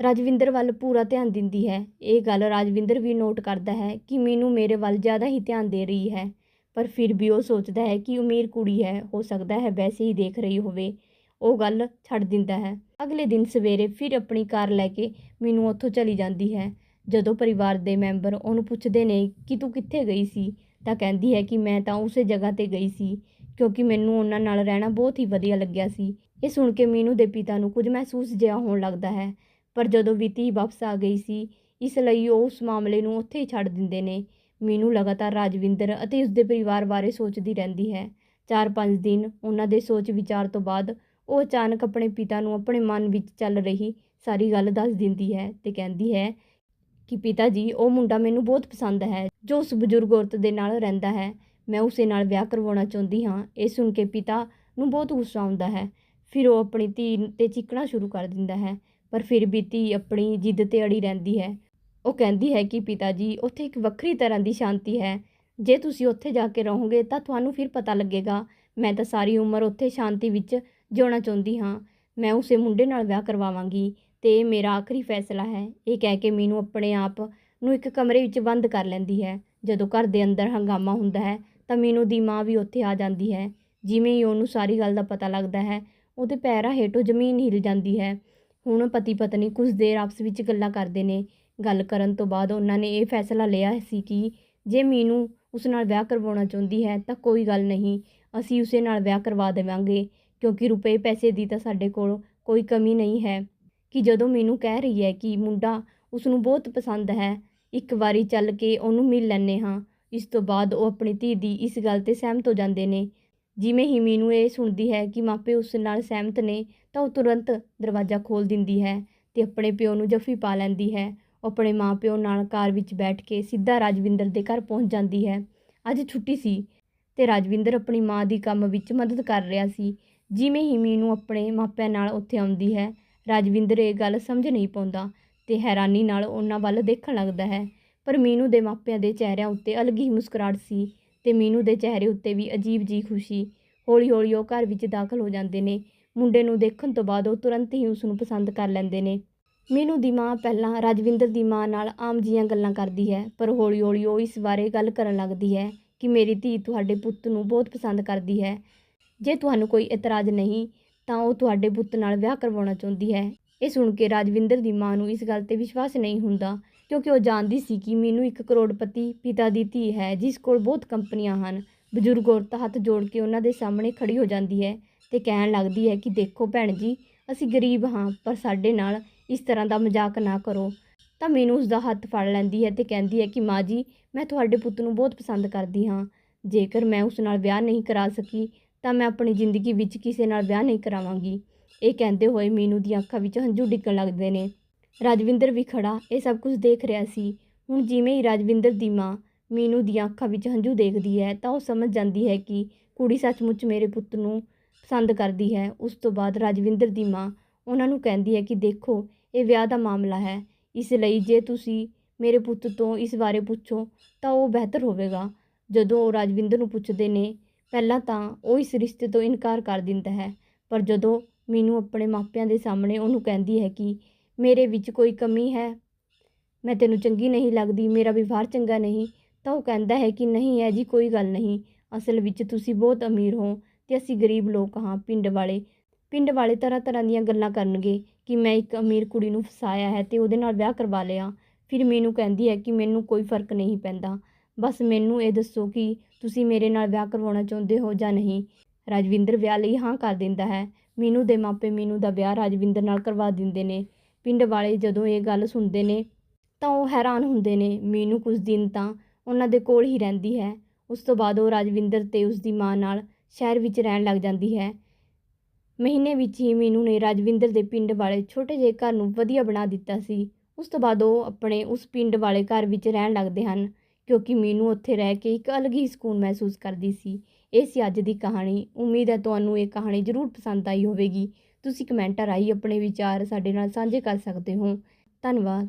ਰਾਜਵਿੰਦਰ ਵੱਲ ਪੂਰਾ ਧਿਆਨ ਦਿੰਦੀ ਹੈ। ਇਹ ਗੱਲ ਰਾਜਵਿੰਦਰ ਵੀ ਨੋਟ ਕਰਦਾ ਹੈ ਕਿ ਮੀਨੂ ਮੇਰੇ ਵੱਲ ਜ਼ਿਆਦਾ ਹੀ ਧਿਆਨ ਦੇ ਰਹੀ ਹੈ, ਪਰ ਫਿਰ ਵੀ ਉਹ ਸੋਚਦਾ ਹੈ ਕਿ ਅਮੀਰ ਕੁੜੀ ਹੈ, ਹੋ ਸਕਦਾ ਹੈ ਵੈਸੇ ਹੀ ਦੇਖ ਰਹੀ ਹੋਵੇ। ਉਹ ਗੱਲ ਛੱਡ ਦਿੰਦਾ ਹੈ। ਅਗਲੇ ਦਿਨ ਸਵੇਰੇ ਫਿਰ ਆਪਣੀ ਕਾਰ ਲੈ ਕੇ ਮੈਨੂੰ ਉੱਥੋਂ ਚਲੀ ਜਾਂਦੀ ਹੈ। ਜਦੋਂ ਪਰਿਵਾਰ ਦੇ ਮੈਂਬਰ ਉਹਨੂੰ ਪੁੱਛਦੇ ਨੇ ਕਿ ਤੂੰ ਕਿੱਥੇ ਗਈ ਸੀ ਤਾਂ ਕਹਿੰਦੀ ਹੈ ਕਿ ਮੈਂ ਤਾਂ ਉਸੇ ਜਗ੍ਹਾ ਤੇ ਗਈ ਸੀ, ਕਿਉਂਕਿ ਮੈਨੂੰ ਉਹਨਾਂ ਨਾਲ ਰਹਿਣਾ ਬਹੁਤ ਹੀ ਵਧੀਆ ਲੱਗਿਆ ਸੀ। ਇਹ ਸੁਣ ਕੇ ਮੀਨੂ ਦੇ ਪਿਤਾ ਨੂੰ ਕੁਝ ਮਹਿਸੂਸ ਜਿਹਾ ਹੋਣ ਲੱਗਦਾ ਹੈ, ਪਰ ਜਦੋਂ ਵੀਤੀ ਵਾਪਸ ਆ ਗਈ ਸੀ, ਇਸ ਲਈ ਉਹ ਉਸ ਮਾਮਲੇ ਨੂੰ ਉੱਥੇ ਹੀ ਛੱਡ ਦਿੰਦੇ ਨੇ। ਮੀਨੂ ਲਗਾਤਾਰ ਰਾਜਵਿੰਦਰ ਅਤੇ ਉਸਦੇ ਪਰਿਵਾਰ ਬਾਰੇ ਸੋਚਦੀ ਰਹਿੰਦੀ ਹੈ। 4-5 ਦਿਨ ਉਹਨਾਂ ਦੇ ਸੋਚ ਵਿਚਾਰ ਤੋਂ ਬਾਅਦ ਉਹ ਅਚਾਨਕ ਆਪਣੇ ਪਿਤਾ ਨੂੰ ਆਪਣੇ ਮਨ ਵਿੱਚ ਚੱਲ ਰਹੀ ਸਾਰੀ ਗੱਲ ਦੱਸ ਦਿੰਦੀ ਹੈ ਤੇ ਕਹਿੰਦੀ ਹੈ ਕਿ ਪਿਤਾ ਜੀ, ਉਹ ਮੁੰਡਾ ਮੈਨੂੰ ਬਹੁਤ ਪਸੰਦ ਹੈ, ਜੋ ਉਸ ਬਜ਼ੁਰਗ ਔਰਤ ਦੇ ਨਾਲ ਰਹਿੰਦਾ ਹੈ। ਮੈਂ ਉਸੇ ਨਾਲ ਵਿਆਹ ਕਰਵਾਉਣਾ ਚਾਹੁੰਦੀ ਹਾਂ। ਇਹ ਸੁਣ ਕੇ ਪਿਤਾ ਨੂੰ ਬਹੁਤ ਗੁੱਸਾ ਆਉਂਦਾ ਹੈ। ਫਿਰ ਉਹ ਆਪਣੀ ਧੀ ਤੇ ਚੀਕਣਾ ਸ਼ੁਰੂ ਕਰ ਦਿੰਦਾ ਹੈ, ਪਰ ਫਿਰ ਵੀ ਧੀ ਆਪਣੀ ਜਿੱਦ ਤੇ ਅੜੀ ਰਹਿੰਦੀ ਹੈ। ਉਹ ਕਹਿੰਦੀ ਹੈ ਕਿ ਪਿਤਾ ਜੀ, ਉੱਥੇ ਇੱਕ ਵੱਖਰੀ ਤਰ੍ਹਾਂ ਦੀ ਸ਼ਾਂਤੀ ਹੈ। ਜੇ ਤੁਸੀਂ ਉੱਥੇ ਜਾ ਕੇ ਰਹੋਗੇ ਤਾਂ ਤੁਹਾਨੂੰ ਫਿਰ ਪਤਾ ਲੱਗੇਗਾ, ਮੈਂ ਤਾਂ ਸਾਰੀ ਉਮਰ ਉੱਥੇ ਸ਼ਾਂਤੀ ਵਿੱਚ ਜਿਉਣਾ ਚਾਹੁੰਦੀ ਹਾਂ। ਮੈਂ ਉਸੇ ਮੁੰਡੇ ਨਾਲ ਵਿਆਹ ਕਰਵਾਵਾਂਗੀ। ਅਤੇ ਮੇਰਾ ਆਖਰੀ ਫੈਸਲਾ ਹੈ, ਇਹ ਕਹਿ ਕੇ ਮੀਨੂ ਆਪਣੇ ਆਪ ਨੂੰ ਇੱਕ ਕਮਰੇ ਵਿੱਚ ਬੰਦ ਕਰ ਲੈਂਦੀ ਹੈ। ਜਦੋਂ ਘਰ ਦੇ ਅੰਦਰ ਹੰਗਾਮਾ ਹੁੰਦਾ ਹੈ, ਤਾਂ ਮੀਨੂ ਦੀ ਮਾਂ ਵੀ ਉੱਥੇ ਆ ਜਾਂਦੀ ਹੈ। ਜਿਵੇਂ ਹੀ ਉਹਨੂੰ ਸਾਰੀ ਗੱਲ ਦਾ ਪਤਾ ਲੱਗਦਾ ਹੈ, ਉਹਦੇ ਪੈਰਾਂ ਹੇਠੋਂ ਜ਼ਮੀਨ ਹਿੱਲ ਜਾਂਦੀ ਹੈ। ਹੁਣ ਪਤੀ ਪਤਨੀ ਕੁਝ ਦੇਰ ਆਪਸ ਵਿੱਚ ਗੱਲਾਂ ਕਰਦੇ ਨੇ। ਗੱਲ ਕਰਨ ਤੋਂ ਬਾਅਦ ਉਹਨਾਂ ਨੇ ਇਹ ਫੈਸਲਾ ਲਿਆ ਸੀ ਕਿ ਜੇ ਮੀਨੂ ਉਸ ਨਾਲ ਵਿਆਹ ਕਰਵਾਉਣਾ ਚਾਹੁੰਦੀ ਹੈ, ਤਾਂ ਕੋਈ ਗੱਲ ਨਹੀਂ, ਅਸੀਂ ਉਸੇ ਨਾਲ ਵਿਆਹ ਕਰਵਾ ਦੇਵਾਂਗੇ, ਕਿਉਂਕਿ ਰੁਪਏ ਪੈਸੇ ਦੀ ਤਾਂ ਸਾਡੇ ਕੋਲ ਕੋਈ ਕਮੀ ਨਹੀਂ ਹੈ। ਕਿ ਜਦੋਂ ਮੈਨੂੰ ਕਹਿ ਰਹੀ ਹੈ ਕਿ ਮੁੰਡਾ ਉਸ ਨੂੰ ਬਹੁਤ ਪਸੰਦ ਹੈ, ਇੱਕ ਵਾਰੀ ਚੱਲ ਕੇ ਉਹਨੂੰ ਮਿਲ ਲੈਂਦੇ ਹਾਂ। ਇਸ ਤੋਂ ਬਾਅਦ ਉਹ ਆਪਣੀ ਧੀ ਦੀ ਇਸ ਗੱਲ ਤੇ ਸਹਿਮਤ ਹੋ ਜਾਂਦੇ ਨੇ। ਜਿਵੇਂ ਹੀ ਮੀਨੂ ਇਹ ਸੁਣਦੀ ਹੈ ਕਿ ਮਾਪੇ ਉਸ ਨਾਲ ਸਹਿਮਤ ਨੇ, ਤਾਂ ਉਹ ਤੁਰੰਤ ਦਰਵਾਜ਼ਾ ਖੋਲ੍ਹ ਦਿੰਦੀ ਹੈ ਤੇ ਆਪਣੇ ਪਿਓ ਨੂੰ ਜੱਫੀ ਪਾ ਲੈਂਦੀ ਹੈ। ਉਹ ਆਪਣੇ ਮਾਪਿਓ ਨਾਲ ਕਾਰ ਵਿੱਚ ਬੈਠ ਕੇ ਸਿੱਧਾ ਰਾਜਵਿੰਦਰ ਦੇ ਘਰ ਪਹੁੰਚ ਜਾਂਦੀ ਹੈ। ਅੱਜ ਛੁੱਟੀ ਸੀ ਤੇ ਰਾਜਵਿੰਦਰ ਆਪਣੀ ਮਾਂ ਦੀ ਕੰਮ ਵਿੱਚ ਮਦਦ ਕਰ ਰਿਹਾ ਸੀ। ਜਿਵੇਂ ਹੀ ਮੀਨੂ ਆਪਣੇ ਮਾਪਿਆਂ ਨਾਲ ਉੱਥੇ ਆਉਂਦੀ ਹੈ ਰਾਜਵਿੰਦਰ ਇਹ ਗੱਲ ਸਮਝ ਨਹੀਂ ਪਾਉਂਦਾ ਤੇ ਹੈਰਾਨੀ ਨਾਲ ਉਹਨਾਂ ਵੱਲ ਦੇਖਣ ਲੱਗਦਾ ਹੈ। ਪਰ ਮੀਨੂ ਦੇ ਮਾਪਿਆਂ ਦੇ ਚਿਹਰਿਆਂ ਉੱਤੇ ਅਲੱਗ ਹੀ ਮੁਸਕਰਾਹਟ ਸੀ ਤੇ ਮੀਨੂ ਦੇ ਚਿਹਰੇ ਉੱਤੇ ਵੀ ਅਜੀਬ ਜੀ ਖੁਸ਼ੀ। ਹੌਲੀ-ਹੌਲੀ ਉਹ ਘਰ ਵਿੱਚ ਦਾਖਲ ਹੋ ਜਾਂਦੇ ਨੇ। ਮੁੰਡੇ ਨੂੰ ਦੇਖਣ ਤੋਂ ਬਾਅਦ ਉਹ ਤੁਰੰਤ ਹੀ ਉਸ ਨੂੰ ਪਸੰਦ ਕਰ ਲੈਂਦੇ ਨੇ। ਮੀਨੂ ਦੀ ਮਾਂ ਪਹਿਲਾਂ ਰਾਜਵਿੰਦਰ ਦੀ ਮਾਂ ਨਾਲ ਆਮ ਜੀਆਂ ਗੱਲਾਂ ਕਰਦੀ ਹੈ, ਪਰ ਹੌਲੀ-ਹੌਲੀ ਉਹ ਇਸ ਬਾਰੇ ਗੱਲ ਕਰਨ ਲੱਗਦੀ ਹੈ ਕਿ ਮੇਰੀ ਧੀ ਤੁਹਾਡੇ ਪੁੱਤ ਨੂੰ ਬਹੁਤ ਪਸੰਦ ਕਰਦੀ ਹੈ। ਜੇ ਤੁਹਾਨੂੰ ਕੋਈ ਇਤਰਾਜ਼ ਨਹੀਂ ਤਾਂ ਉਹ ਤੁਹਾਡੇ ਪੁੱਤ ਨਾਲ ਵਿਆਹ ਕਰਵਾਉਣਾ ਚਾਹੁੰਦੀ ਹੈ। ਇਹ ਸੁਣ ਕੇ ਰਾਜਵਿੰਦਰ ਦੀ ਮਾਂ ਨੂੰ ਇਸ ਗੱਲ ਤੇ ਵਿਸ਼ਵਾਸ ਨਹੀਂ ਹੁੰਦਾ, ਕਿਉਂਕਿ ਉਹ ਜਾਣਦੀ ਸੀ ਕਿ ਮੀਨੂ ਇੱਕ ਕਰੋੜਪਤੀ ਪਿਤਾ ਦੀ ਧੀ ਹੈ, ਜਿਸ ਕੋਲ ਬਹੁਤ ਕੰਪਨੀਆਂ ਹਨ। ਬਜ਼ੁਰਗ ਔਰਤ ਹੱਥ ਜੋੜ ਕੇ ਉਹਨਾਂ ਦੇ ਸਾਹਮਣੇ ਖੜੀ ਹੋ ਜਾਂਦੀ ਹੈ ਤੇ ਕਹਿਣ ਲੱਗਦੀ ਹੈ ਕਿ ਦੇਖੋ ਭੈਣ ਜੀ, ਅਸੀਂ ਗਰੀਬ ਹਾਂ, ਪਰ ਸਾਡੇ ਨਾਲ ਇਸ ਤਰ੍ਹਾਂ ਦਾ ਮਜ਼ਾਕ ਨਾ ਕਰੋ। ਤਾਂ ਮੀਨੂ ਉਸ ਦਾ ਹੱਥ ਫੜ ਲੈਂਦੀ ਹੈ ਤੇ ਕਹਿੰਦੀ ਹੈ ਕਿ ਮਾਂ ਜੀ, ਮੈਂ ਤੁਹਾਡੇ ਪੁੱਤ ਨੂੰ ਬਹੁਤ ਪਸੰਦ ਕਰਦੀ ਹਾਂ। ਜੇਕਰ ਮੈਂ ਉਸ ਨਾਲ ਵਿਆਹ ਨਹੀਂ ਕਰਾ ਸਕੀ ਤਾਂ ਮੈਂ ਆਪਣੀ ਜ਼ਿੰਦਗੀ ਵਿੱਚ ਕਿਸੇ ਨਾਲ ਵਿਆਹ ਨਹੀਂ ਕਰਾਵਾਂਗੀ। ਇਹ ਕਹਿੰਦੇ ਹੋਏ ਮੀਨੂ ਦੀਆਂ ਅੱਖਾਂ ਵਿੱਚ ਹੰਝੂ ਡਿੱਗਣ ਲੱਗਦੇ ਨੇ। ਰਾਜਵਿੰਦਰ ਵੀ ਖੜਾ ਇਹ ਸਭ ਕੁਝ ਦੇਖ ਰਿਹਾ ਸੀ। ਹੁਣ ਜਿਵੇਂ ਹੀ ਰਾਜਵਿੰਦਰ ਦੀ ਮਾਂ ਮੀਨੂ ਦੀਆਂ ਅੱਖਾਂ ਵਿੱਚ ਹੰਝੂ ਦੇਖਦੀ ਹੈ, ਤਾਂ ਉਹ ਸਮਝ ਜਾਂਦੀ ਹੈ ਕਿ ਕੁੜੀ ਸੱਚਮੁੱਚ ਮੇਰੇ ਪੁੱਤ ਨੂੰ ਪਸੰਦ ਕਰਦੀ ਹੈ। ਉਸ ਤੋਂ ਬਾਅਦ ਰਾਜਵਿੰਦਰ ਦੀ ਮਾਂ ਉਹਨਾਂ ਨੂੰ ਕਹਿੰਦੀ ਹੈ ਕਿ ਦੇਖੋ, ਇਹ ਵਿਆਹ ਦਾ ਮਾਮਲਾ ਹੈ। ਇਸ ਲਈ ਜੇ ਤੁਸੀਂ ਮੇਰੇ ਪੁੱਤ ਤੋਂ ਇਸ ਬਾਰੇ ਪੁੱਛੋ, ਤਾਂ ਉਹ ਬਿਹਤਰ ਹੋਵੇਗਾ। ਜਦੋਂ ਉਹ ਰਾਜਵਿੰਦਰ ਨੂੰ ਪੁੱਛਦੇ ਨੇ ਪਹਿਲਾਂ ਤਾਂ ਉਹ ਇਸ ਰਿਸ਼ਤੇ ਤੋਂ ਇਨਕਾਰ ਕਰ ਦਿੰਦਾ ਹੈ। ਪਰ ਜਦੋਂ ਮੀਨੂ ਆਪਣੇ ਮਾਪਿਆਂ ਦੇ ਸਾਹਮਣੇ ਉਹਨੂੰ ਕਹਿੰਦੀ ਹੈ ਕਿ ਮੇਰੇ ਵਿੱਚ ਕੋਈ ਕਮੀ ਹੈ, ਮੈਂ ਤੈਨੂੰ ਚੰਗੀ ਨਹੀਂ ਲੱਗਦੀ, ਮੇਰਾ ਵਿਵਹਾਰ ਚੰਗਾ ਨਹੀਂ, ਤਾਂ ਉਹ ਕਹਿੰਦਾ ਹੈ ਕਿ ਨਹੀਂ ਹੈ ਜੀ ਕੋਈ ਗੱਲ ਨਹੀਂ। ਅਸਲ ਵਿੱਚ ਤੁਸੀਂ ਬਹੁਤ ਅਮੀਰ ਹੋ ਤੇ ਅਸੀਂ ਗਰੀਬ ਲੋਕ ਹਾਂ। ਪਿੰਡ ਵਾਲੇ ਪਿੰਡ ਵਾਲੇ ਤਰ੍ਹਾਂ ਤਰ੍ਹਾਂ ਦੀਆਂ ਗੱਲਾਂ ਕਰਨਗੇ ਕਿ ਮੈਂ ਇੱਕ ਅਮੀਰ ਕੁੜੀ ਨੂੰ ਫਸਾਇਆ ਹੈ ਤੇ ਉਹਦੇ ਨਾਲ ਵਿਆਹ ਕਰਵਾ ਲਿਆ। ਫਿਰ ਮੈਨੂੰ ਕਹਿੰਦੀ ਹੈ ਕਿ ਮੈਨੂੰ ਕੋਈ ਫ਼ਰਕ ਨਹੀਂ ਪੈਂਦਾ। ਬਸ ਮੈਨੂੰ ਇਹ ਦੱਸੋ ਕਿ ਤੁਸੀਂ ਮੇਰੇ ਨਾਲ ਵਿਆਹ ਕਰਵਾਉਣਾ ਚਾਹੁੰਦੇ ਹੋ ਜਾਂ ਨਹੀਂ? ਰਾਜਵਿੰਦਰ ਵਿਆਹ ਲਈ ਹਾਂ ਕਰ ਦਿੰਦਾ ਹੈ। ਮੀਨੂ ਦੇ ਮਾਪੇ ਮੀਨੂ ਦਾ ਵਿਆਹ ਰਾਜਵਿੰਦਰ ਨਾਲ ਕਰਵਾ ਦਿੰਦੇ ਨੇ। ਪਿੰਡ ਵਾਲੇ ਜਦੋਂ ਇਹ ਗੱਲ ਸੁਣਦੇ ਨੇ ਤਾਂ ਉਹ ਹੈਰਾਨ ਹੁੰਦੇ ਨੇ। ਮੀਨੂ ਕੁਝ ਦਿਨ ਤਾਂ ਉਹਨਾਂ ਦੇ ਕੋਲ ਹੀ ਰਹਿੰਦੀ ਹੈ। ਉਸ ਤੋਂ ਬਾਅਦ ਉਹ ਰਾਜਵਿੰਦਰ ਤੇ ਉਸ ਦੀ ਮਾਂ ਨਾਲ ਸ਼ਹਿਰ ਵਿੱਚ ਰਹਿਣ ਲੱਗ ਜਾਂਦੀ ਹੈ। ਮਹੀਨੇ ਵਿੱਚ ਹੀ ਮੀਨੂ ਨੇ ਰਾਜਵਿੰਦਰ ਦੇ ਪਿੰਡ ਵਾਲੇ ਛੋਟੇ ਜਿਹੇ ਘਰ ਨੂੰ ਵਧੀਆ ਬਣਾ ਦਿੱਤਾ ਸੀ। ਉਸ ਤੋਂ ਬਾਅਦ ਉਹ ਆਪਣੇ ਉਸ ਪਿੰਡ ਵਾਲੇ ਘਰ ਵਿੱਚ ਰਹਿਣ ਲੱਗਦੇ ਹਨ। ਕਿਉਂਕਿ ਮੈਨੂੰ ਉੱਥੇ ਰਹਿ ਕੇ ਇੱਕ ਅਲੱਗ ਹੀ ਸਕੂਨ ਮਹਿਸੂਸ ਕਰਦੀ ਸੀ। ਇਹ ਸੀ ਅੱਜ ਦੀ ਕਹਾਣੀ। ਉਮੀਦ ਹੈ ਤੁਹਾਨੂੰ ਇਹ ਕਹਾਣੀ ਜ਼ਰੂਰ ਪਸੰਦ ਆਈ ਹੋਵੇਗੀ। ਤੁਸੀਂ ਕਮੈਂਟਾਂ ਰਾਹੀਂ ਆਪਣੇ ਵਿਚਾਰ ਸਾਡੇ ਨਾਲ ਸਾਂਝੇ ਕਰ ਸਕਦੇ ਹੋ। ਧੰਨਵਾਦ।